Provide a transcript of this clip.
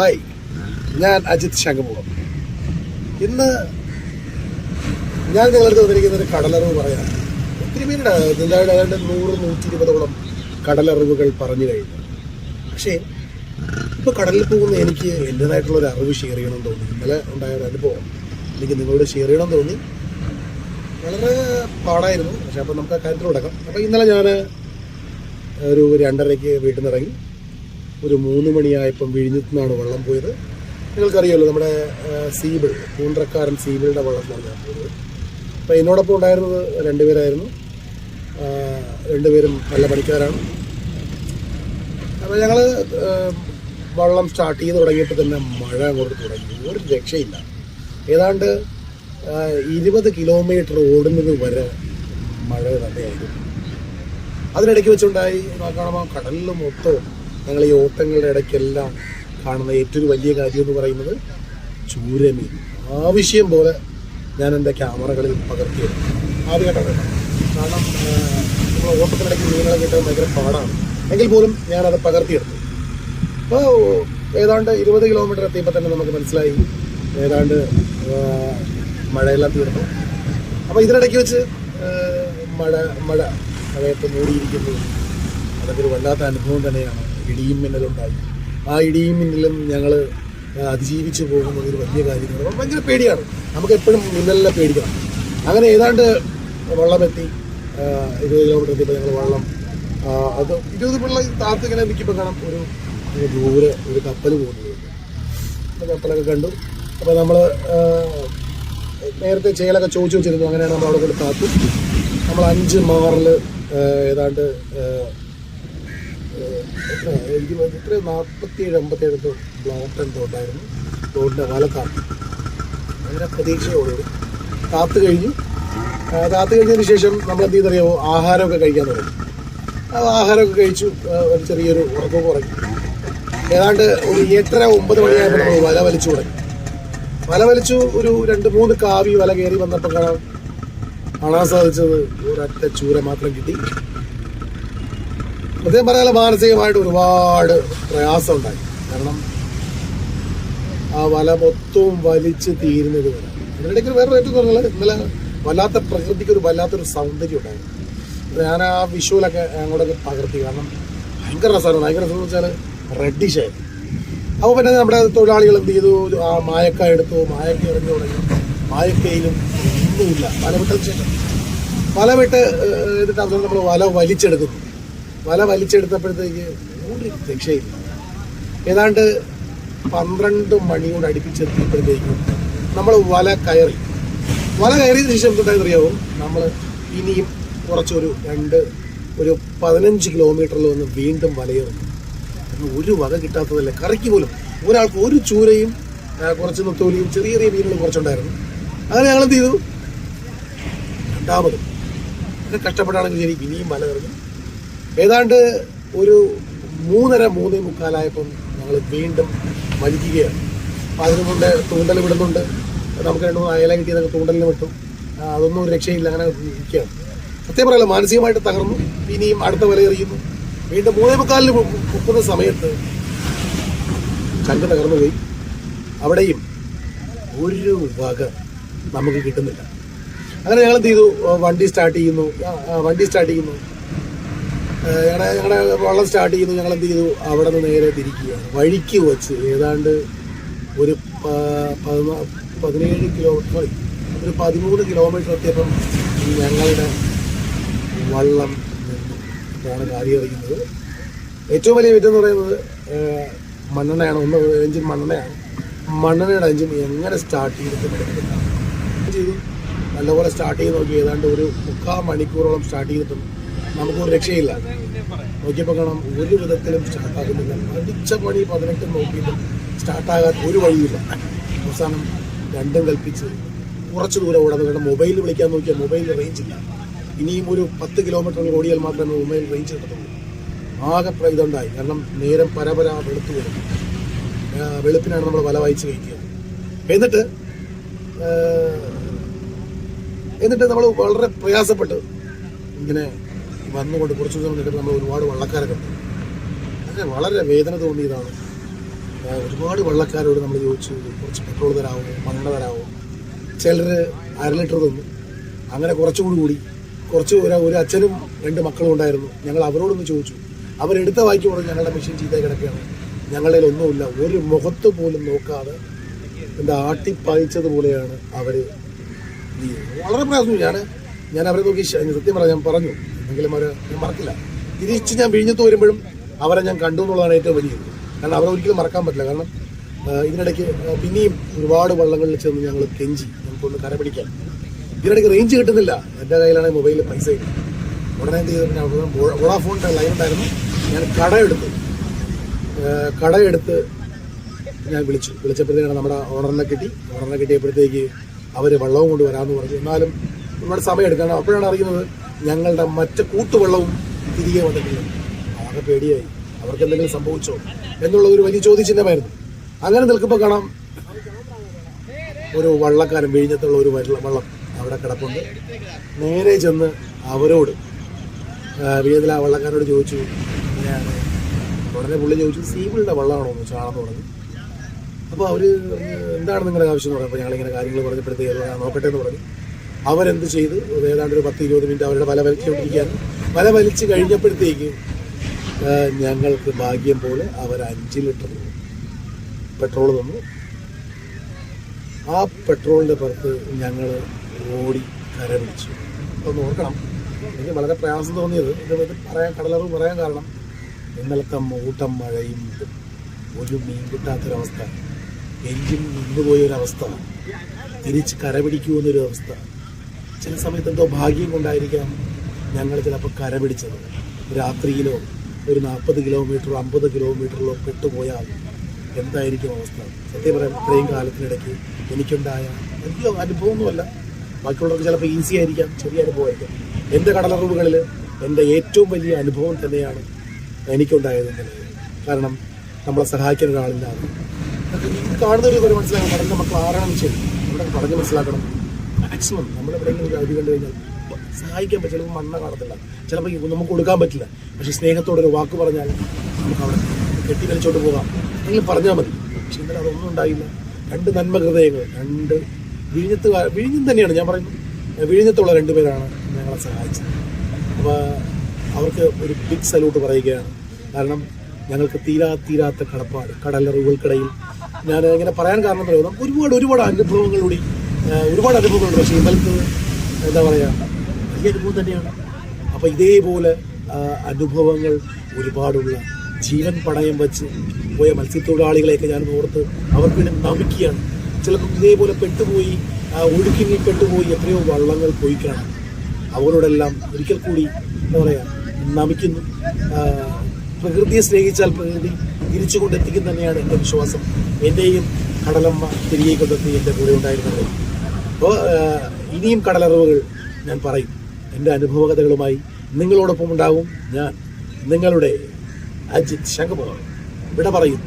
Hi. ഞാൻ അജിത് ശംഖമുഖം. ഇന്ന് ഞാൻ നിങ്ങളടുത്ത് വന്നിരിക്കുന്ന ഒരു കടലറിവ് പറയാം. ഒത്തിരി പേരുടെ എന്തായാലും ഏതാണ്ട് നൂറ് നൂറ്റി ഇരുപതോളം കടലറിവുകൾ പറഞ്ഞു കഴിഞ്ഞു. പക്ഷേ ഇപ്പോൾ കടലിൽ പോകുന്ന എനിക്ക് എന്റേതായിട്ടുള്ള ഒരു അറിവ് ഷെയർ ചെയ്യണമെന്ന് തോന്നി. ഇന്നലെ ഉണ്ടായ ഒരു അനുഭവം. എനിക്ക് നിങ്ങളോട് ഷെയർ ചെയ്യണമെന്ന് തോന്നി. വളരെ പാടായിരുന്നു. പക്ഷേ അപ്പോൾ നമുക്ക് ആ കാര്യത്തിൽ തുടക്കാം അപ്പോൾ ഇന്നലെ ഞാൻ ഒരു രണ്ടരയ്ക്ക് വീട്ടിൽ നിന്ന് ഇറങ്ങി ഒരു മൂന്ന് മണിയായപ്പം വിഴിഞ്ഞത്തു നിന്നാണ് വെള്ളം പോയത്. നിങ്ങൾക്കറിയാമല്ലോ നമ്മുടെ സീബിൾ പൂന്തക്കാരൻ സീബിളിന്റെ വള്ളത്തിലാണ് ഞാൻ പോയത്. അപ്പോൾ എന്നോടൊപ്പം ഉണ്ടായിരുന്നത് രണ്ടുപേരായിരുന്നു. രണ്ടുപേരും നല്ല പണിക്കാരാണ്. അപ്പോൾ ഞങ്ങൾ വള്ളം സ്റ്റാർട്ട് ചെയ്ത് തുടങ്ങിയപ്പോൾ തന്നെ മഴ അങ്ങോട്ട് തുടങ്ങി. ഒരു രക്ഷയില്ല. ഏതാണ്ട് ഇരുപത് കിലോമീറ്റർ ഓടുന്നത് വരെ മഴ തന്നെയായിരുന്നു. അതിനിടയ്ക്ക് വെച്ചുണ്ടായി കാണുമ്പോൾ കടലിൽ മൊത്തവും ഞങ്ങൾ ഈ ഓട്ടങ്ങളുടെ ഇടയ്ക്കെല്ലാം കാണുന്ന ഏറ്റവും വലിയ കാര്യം എന്ന് പറയുന്നത് ചൂരമീൻ. ആവശ്യം പോലെ ഞാൻ എന്റെ ക്യാമറകളിൽ പകർത്തിയത്. ആദ്യമായിട്ടാണ്. കാരണം നമ്മൾ ഓട്ടത്തിനിടയ്ക്ക് മീനുകളെ കിട്ടാൻ ഭയങ്കര പാടാണ്. എങ്കിൽ പോലും ഞാനത് പകർത്തിയെടുത്തു. അപ്പോൾ ഏതാണ്ട് ഇരുപത് കിലോമീറ്റർ എത്തിയപ്പോൾ തന്നെ നമുക്ക് മനസ്സിലായി ഏതാണ്ട് മഴയെല്ലാം തീർന്നു. അപ്പോൾ ഇതിനിടയ്ക്ക് വെച്ച് മഴ മഴ. മഴയത്ത് മൂടിയിരിക്കുന്നു. അതൊക്കെ ഒരു വല്ലാത്ത അനുഭവം തന്നെയാണ്. ഇടിയും മിന്നലുണ്ടായി. ആ ഇടിയും മിന്നലും ഞങ്ങൾ അതിജീവിച്ച് പോകുന്നത് ഒരു വലിയ കാര്യമാണ്. ഭയങ്കര പേടിയാണ്. നമുക്ക് എപ്പോഴും മിന്നലിനെ പേടിക്കണം. അങ്ങനെ ഏതാണ്ട് വെള്ളമെത്തി ഇരുപത് കിലോമീറ്റർ എത്തിയപ്പോൾ ഞങ്ങൾ വെള്ളം അത് ഇരുപത് പിള്ള താഴത്ത് ഇങ്ങനെ നിൽക്കുമ്പോൾ കാണാം ഒരു ദൂരെ ഒരു കപ്പൽ പോകുന്നത്. കപ്പലൊക്കെ കണ്ടു. അപ്പോൾ നമ്മൾ നേരത്തെ ചേലൊക്കെ ചോദിച്ചു വെച്ചിരുന്നു. അങ്ങനെയാണ് നമ്മൾ അവിടെ കൊണ്ട് താത്തു. നമ്മൾ അഞ്ച് മാറിൽ ഏതാണ്ട് എനിക്ക് എത്ര നാൽപ്പത്തിയേഴ് അമ്പത്തിയേഴ് എന്തോ ബ്ലോക്ക് എന്തോ ഉണ്ടായിരുന്നു. തോട്ടിന്റെ കാത്തു അങ്ങനെ പ്രതീക്ഷയോടെ കാത്തു കഴിഞ്ഞു. കാത്തു കഴിഞ്ഞതിന് ശേഷം നമ്മൾ എന്ത് ചെയ്തറിയാമോ ആഹാരമൊക്കെ കഴിക്കാൻ തുടങ്ങി. ആ ആഹാരമൊക്കെ കഴിച്ചു. ഒരു ചെറിയൊരു ഉറക്കം കുറഞ്ഞു. ഏതാണ്ട് ഒരു എട്ടര ഒമ്പത് മണിയായപ്പോൾ നമ്മൾ വല വലിച്ചു തുടങ്ങി. വല വലിച്ചു ഒരു രണ്ട് മൂന്ന് കാവി വല കയറി വന്നപ്പോൾ കാണാൻ കാണാൻ സാധിച്ചത് ഒരൊറ്റ ചൂര മാത്രം കിട്ടി. സത്യം പറയാനുള്ള മാനസികമായിട്ട് ഒരുപാട് പ്രയാസം ഉണ്ടായി കാരണം ആ വല മൊത്തവും വലിച്ച് തീരുന്നത് വരെ അതിനിടയ്ക്ക് വേറെ ഏറ്റവും പറഞ്ഞാൽ ഇന്നലെ വല്ലാത്ത പ്രകൃതിക്ക് ഒരു വല്ലാത്തൊരു സൗന്ദര്യം ഉണ്ടായിരുന്നു. ഞാൻ ആ വിഷുവിലൊക്കെ അങ്ങോട്ടൊക്കെ പകർത്തി കാരണം ഭയങ്കര രസമാണ് ഭയങ്കര രസം എന്ന് വെച്ചാൽ റെഡിഷ് ആയിരുന്നു. അപ്പോൾ പിന്നെ നമ്മുടെ തൊഴിലാളികൾ എന്ത് ചെയ്തു? ആ മായക്ക എടുത്തു. മായക്ക എറിഞ്ഞു തുടങ്ങി. മായക്കയിലും ഒന്നുമില്ല. വല വിട്ടതിന് ശേഷം വല വിട്ട് ഏഹ്, എന്നിട്ട് അവസാനം നമ്മൾ വല വലിച്ചെടുക്കുന്നു. വല വലിച്ചെടുത്തപ്പോഴത്തേക്ക് ഒരു രക്ഷയില്ല. ഏതാണ്ട് പന്ത്രണ്ട് മണിയോട് അടുപ്പിച്ചെത്തിയപ്പോഴത്തേക്കും നമ്മൾ വല കയറി. വല കയറിയതിന് ശേഷം എന്താണെന്ന് അറിയാവും നമ്മൾ ഇനിയും കുറച്ചൊരു രണ്ട് ഒരു പതിനഞ്ച് കിലോമീറ്ററിൽ വന്ന് വീണ്ടും വലയിറങ്ങി അന്ന് ഒരു വക കിട്ടാത്തതല്ല? കറിക്ക് പോലും ഒരാൾക്ക് ഒരു ചൂരയും കുറച്ച് നൊത്തോലിയും ചെറിയ ചെറിയ മീനുകൾ കുറച്ചുണ്ടായിരുന്നു. അങ്ങനെ ഞങ്ങൾ എന്ത് ചെയ്തു? രണ്ടാമതും. കഷ്ടപ്പെട്ടാണെങ്കിൽ ശരി ഇനിയും വല എറിഞ്ഞു ഏതാണ്ട് ഒരു മൂന്നര മൂന്നേ മുക്കാലായപ്പം ഞങ്ങൾ വീണ്ടും വലിക്കുകയാണ് അപ്പം അതിനു മുമ്പേ തൂണ്ടൽ വിടുന്നുണ്ട്. നമുക്ക് രണ്ട് മൂന്ന് അയല കിട്ടിയതൊക്കെ തൂണ്ടലിന് വിട്ടു. അതൊന്നും ഒരു രക്ഷയില്ല. അങ്ങനെ ഇരിക്കുകയാണ്. സത്യം പറയല്ലോ മാനസികമായിട്ട് തകർന്നു. ഇനിയും അടുത്ത വില എറിയുന്നു. വീണ്ടും മൂന്നേ മുക്കാലിന് മുക്കുന്ന സമയത്ത് കണ്ട് തകർന്നു പോയി. അവിടെയും ഒരു വക നമുക്ക് കിട്ടുന്നില്ല. അങ്ങനെ ഞങ്ങൾ എന്ത് ചെയ്തു വണ്ടി സ്റ്റാർട്ട് ചെയ്യുന്നു. വണ്ടി സ്റ്റാർട്ട് ചെയ്യുന്നു. ഞങ്ങളുടെ ഞങ്ങളുടെ വള്ളം സ്റ്റാർട്ട് ചെയ്യുന്നു. ഞങ്ങൾ എന്ത് ചെയ്തു? അവിടെ നിന്ന് നേരെ തിരിക്കുകയാണ്. വഴിക്ക് വെച്ച് ഏതാണ്ട് ഒരു പതിനേഴ് കിലോമീറ്റർ സോറി ഒരു പതിമൂന്ന് കിലോമീറ്റർ എത്തിയപ്പം ഞങ്ങളുടെ വള്ളം ഇതാണ് കാര്യം അറിയുന്നത്. ഏറ്റവും വലിയ വിറ്റം എന്ന് പറയുന്നത് മണ്ണെണ്ണയാണ്. ഒന്ന് എഞ്ചിൻ മണ്ണെണ്ണയാണ്. മണ്ണെണ്ണയുടെ എഞ്ചിൻ എങ്ങനെ സ്റ്റാർട്ട് ചെയ്തിട്ട് ചെയ്തു. നല്ലപോലെ സ്റ്റാർട്ട് ചെയ്ത് നോക്കി. ഏതാണ്ട് ഒരു മുക്കാൽ മണിക്കൂറോളം സ്റ്റാർട്ട് ചെയ്തിട്ടും നമുക്കൊരു രക്ഷയില്ല. നോക്കിയപ്പോൾ കാണാം ഒരു വിധത്തിലും സ്റ്റാർട്ടാകുന്നില്ല പഠിച്ച പണി പതിനെട്ട് നോക്കിയിട്ടും സ്റ്റാർട്ടാകാൻ ഒരു വഴിയില്ല. അവസാനം രണ്ടും കൽപ്പിച്ച് കുറച്ച് ദൂരം ഓടാതെ കാരണം മൊബൈൽ വിളിക്കാൻ നോക്കിയാൽ മൊബൈൽ റേഞ്ച് ഇല്ല. ഇനിയും ഒരു പത്ത് കിലോമീറ്റർ ഓടിയാൽ മാത്രമേ മൊബൈൽ റേഞ്ച് കിട്ടത്തുള്ളൂ. ആകെ ഇതുണ്ടായി. കാരണം നേരം പരപര വെളുത്തു വരും. വെളുപ്പിനാണ് നമ്മൾ വല വായിച്ച് കഴിക്കുക. എന്നിട്ട് എന്നിട്ട് നമ്മൾ വളരെ പ്രയാസപ്പെട്ട് ഇങ്ങനെ വന്നുകൊണ്ട് കുറച്ച് ദിവസം കഴിഞ്ഞിട്ട് നമ്മൾ ഒരുപാട് വള്ളക്കാരെ കണ്ടു അങ്ങനെ വളരെ വേദന തോന്നിയതാണ്. ഒരുപാട് വള്ളക്കാരോട് നമ്മൾ ചോദിച്ചു കുറച്ച് പെട്രോൾ തരാമോ മണ്ണെണ്ണ തരാമോ ചിലർ അര ലിറ്റർ തന്നു. അങ്ങനെ കുറച്ചുകൂടി കൂടി. കുറച്ച് ഒരു ഒരു അച്ഛനും രണ്ട് മക്കളും ഉണ്ടായിരുന്നു. ഞങ്ങൾ അവരോടൊന്ന് ചോദിച്ചു. അവരെടുത്ത വായിക്ക് പറഞ്ഞു ഞങ്ങളുടെ മെഷീൻ ചീത്ത കിടക്കുകയാണ്. ഞങ്ങളുടെ ഒന്നുമില്ല. ഒരു മുഖത്ത് പോലും നോക്കാതെ എന്താ ആട്ടിപ്പായിച്ചതുപോലെയാണ് അവർ വളരെ പ്രയാസം ഞാൻ ഞാൻ അവരെ നോക്കി സത്യം പറഞ്ഞു ഞാൻ പറഞ്ഞു. എന്തെങ്കിലും അവർ മറക്കില്ല. തിരിച്ച് ഞാൻ വിഴിഞ്ഞത്ത് വരുമ്പോഴും അവരെ ഞാൻ കണ്ടു എന്നുള്ളതാണ് ഏറ്റവും വലിയത് കാരണം അവരെ ഒരിക്കലും മറക്കാൻ പറ്റില്ല. കാരണം ഇതിനിടയ്ക്ക് പിന്നെയും ഒരുപാട് വള്ളങ്ങളിൽ ചെന്ന് ഞങ്ങൾ കെഞ്ചി. നമുക്കൊന്ന് കരപിടിക്കാൻ ഇതിനിടയ്ക്ക് റേഞ്ച് കിട്ടുന്നില്ല. എന്റെ കയ്യിലാണെങ്കിൽ മൊബൈൽ പൈസ ഇല്ല. ഉടനെ എന്ത് ചെയ്തു? വോഡാഫോണിന്റെ ലൈൻ ഉണ്ടായിരുന്നു. ഞാൻ കടയെടുത്തു കടയെടുത്ത് ഞാൻ വിളിച്ചു. വിളിച്ചപ്പോഴത്തേക്കാണ് നമ്മുടെ ഓണറിനെ കിട്ടി. ഓണറിനെ കിട്ടിയപ്പോഴത്തേക്ക് അവർ വള്ളവും കൊണ്ട് വരാമെന്ന് പറഞ്ഞു. എന്നാലും ഒരുപാട് സമയം എടുക്കണം അപ്പോഴാണ് അറിയുന്നത് ഞങ്ങളുടെ മറ്റ് കൂട്ടുവെള്ളവും തിരികെ വന്നിട്ടില്ല. ആകെ പേടിയായി. അവർക്ക് എന്തെങ്കിലും സംഭവിച്ചോ? എന്നുള്ള ഒരു വലിയ ചോദ്യചിഹ്നമായിരുന്നു. അങ്ങനെ നിൽക്കുമ്പോൾ കാണാം ഒരു വള്ളക്കാരൻ വിഴിഞ്ഞത്തുള്ള ഒരു വെള്ളം അവിടെ കിടപ്പുണ്ട്. നേരെ ചെന്ന് അവരോട് വിഴിഞ്ഞത്തിലെ ആ വള്ളക്കാരോട് ചോദിച്ചു ഉടനെ പുള്ളി ചോദിച്ചു സീബിളിന്റെ വള്ളമാണോ? എന്ന് ചാണെന്ന് പറഞ്ഞു. അപ്പോൾ അവർ എന്താണ് നിങ്ങളുടെ ആവശ്യം? എന്ന് പറഞ്ഞപ്പോൾ ഞങ്ങളിങ്ങനെ കാര്യങ്ങൾ പറഞ്ഞപ്പോഴത്തേക്ക് നോക്കട്ടെ എന്ന് പറഞ്ഞു. അവരെന്ത് ചെയ്തു? ഏതാണ്ട് ഒരു പത്ത് ഇരുപത് മിനിറ്റ് അവരുടെ വല വലിച്ചുകൊണ്ടിരിക്കുകയാണ്. വല വലിച്ച് കഴിഞ്ഞപ്പോഴത്തേക്ക് ഞങ്ങൾക്ക് ഭാഗ്യം പോലെ അവർ അഞ്ച് ലിറ്റർ പെട്രോൾ തന്നു. ആ പെട്രോളിന്റെ പുറത്ത് ഞങ്ങൾ ഓടി കര പിടിച്ചു. ഒന്ന് നോക്കണം എനിക്ക് വളരെ പ്രയാസം തോന്നിയത്. ഇത് പറയാൻ കടലറ് പറയാൻ കാരണം ഇന്നലത്തെ മൂട്ടം മഴയും ഒരു മീൻ കിട്ടാത്തൊരവസ്ഥ. എഞ്ചിൻ നിന്നുപോയൊരവസ്ഥ തിരിച്ച് കര പിടിക്കുമെന്നൊരു അവസ്ഥ ചില സമയത്ത് എന്തോ ഭാഗ്യം കൊണ്ടായിരിക്കാം ഞങ്ങൾ ചിലപ്പോൾ കര പിടിച്ചത്. രാത്രിയിലോ ഒരു നാൽപ്പത് കിലോമീറ്ററോ അമ്പത് കിലോമീറ്ററിലോ പെട്ടുപോയാൽ എന്തായിരിക്കും അവസ്ഥ? സത്യം പറയാം ഇത്രയും കാലത്തിനിടയ്ക്ക് എനിക്കുണ്ടായ വലിയ അനുഭവമൊന്നുമല്ല. ബാക്കിയുള്ളവർക്ക് ചിലപ്പോൾ ഈസി ആയിരിക്കാം ചെറിയ അനുഭവമായിരിക്കാം. എന്റെ കടലറിവുകളിൽ എന്റെ ഏറ്റവും വലിയ അനുഭവം തന്നെയാണ് എനിക്കുണ്ടായത് കാരണം നമ്മളെ സഹായിക്കാൻ ഒരാളില്ലാതെ. കാണുന്ന ഒരു മനസ്സിലാക്കണം പഠന മക്കൾ ആരാണെന്ന് ശരി. ഇവിടെ പറഞ്ഞ് മനസ്സിലാക്കണം. മാക്സിമം നമ്മൾ എവിടെയെങ്കിലും ഒരു അരി കണ്ടു കഴിഞ്ഞാൽ സഹായിക്കാൻ പറ്റും ചിലപ്പോൾ മണ്ണ കാണത്തില്ല. ചിലപ്പോൾ നമുക്ക് കൊടുക്കാൻ പറ്റില്ല. പക്ഷേ സ്നേഹത്തോടെ ഒരു വാക്ക് പറഞ്ഞാൽ നമുക്ക് അവിടെ കെട്ടി വലിച്ചോട്ട് പോകാം. എന്തെങ്കിലും പറഞ്ഞാൽ മതി. പക്ഷെ ഇന്നലെ അതൊന്നും ഉണ്ടായില്ല. രണ്ട് നന്മ ഹൃദയങ്ങൾ രണ്ട് വിഴിഞ്ഞത്ത് വിഴിഞ്ഞം തന്നെയാണ് ഞാൻ പറയുന്നത്. വിഴിഞ്ഞത്തുള്ള രണ്ടുപേരാണ് ഞങ്ങളെ സഹായിച്ചത്. അപ്പോൾ അവർക്ക് ഒരു ബിഗ് സല്യൂട്ട് പറയുകയാണ്. കാരണം ഞങ്ങൾക്ക് തീരാ തീരാത്ത കടപ്പാട് കടലറിവുകൾക്കിടയിൽ ഞാൻ ഇങ്ങനെ പറയാൻ കാരണം പറയുന്നത് ഒരുപാട് ഒരുപാട് അനുഭവങ്ങളിലൂടെ ഒരുപാട് അനുഭവങ്ങളുണ്ട്. പക്ഷേ ഇവർക്ക് എന്താ പറയുക വലിയ അനുഭവം തന്നെയാണ്. അപ്പോൾ ഇതേപോലെ അനുഭവങ്ങൾ ഒരുപാടുള്ള ജീവൻ പണയം വെച്ച് പോയ മത്സ്യത്തൊഴിലാളികളെയൊക്കെ ഞാൻ ഓർത്ത് അവർക്ക് വേണ്ടി നമിക്കുകയാണ്. ചിലപ്പോൾ ഇതേപോലെ പെട്ടുപോയി ഒഴുക്കിങ്ങി പെട്ടുപോയി എത്രയോ വള്ളങ്ങൾ പോയി കാണാം അവരോടെല്ലാം ഒരിക്കൽ കൂടി എന്താ പറയുക നമിക്കുന്നു. പ്രകൃതിയെ സ്നേഹിച്ചാൽ പ്രകൃതി തിരിച്ചു കൊണ്ടെത്തിക്കും തന്നെയാണ് എന്റെ വിശ്വാസം. എന്റെയും കടലമ്മ തിരികെ കൊണ്ടെത്തി എന്റെ കൂടെ ഉണ്ടായിരുന്നത്. അപ്പോൾ ഇനിയും കടലറിവുകൾ ഞാൻ പറയും. എന്റെ അനുഭവകഥകളുമായി നിങ്ങളോടൊപ്പം ഉണ്ടാവും ഞാൻ. നിങ്ങളുടെ അജിത് ശങ്കമോഹൻ ഇവിടെ പറയും.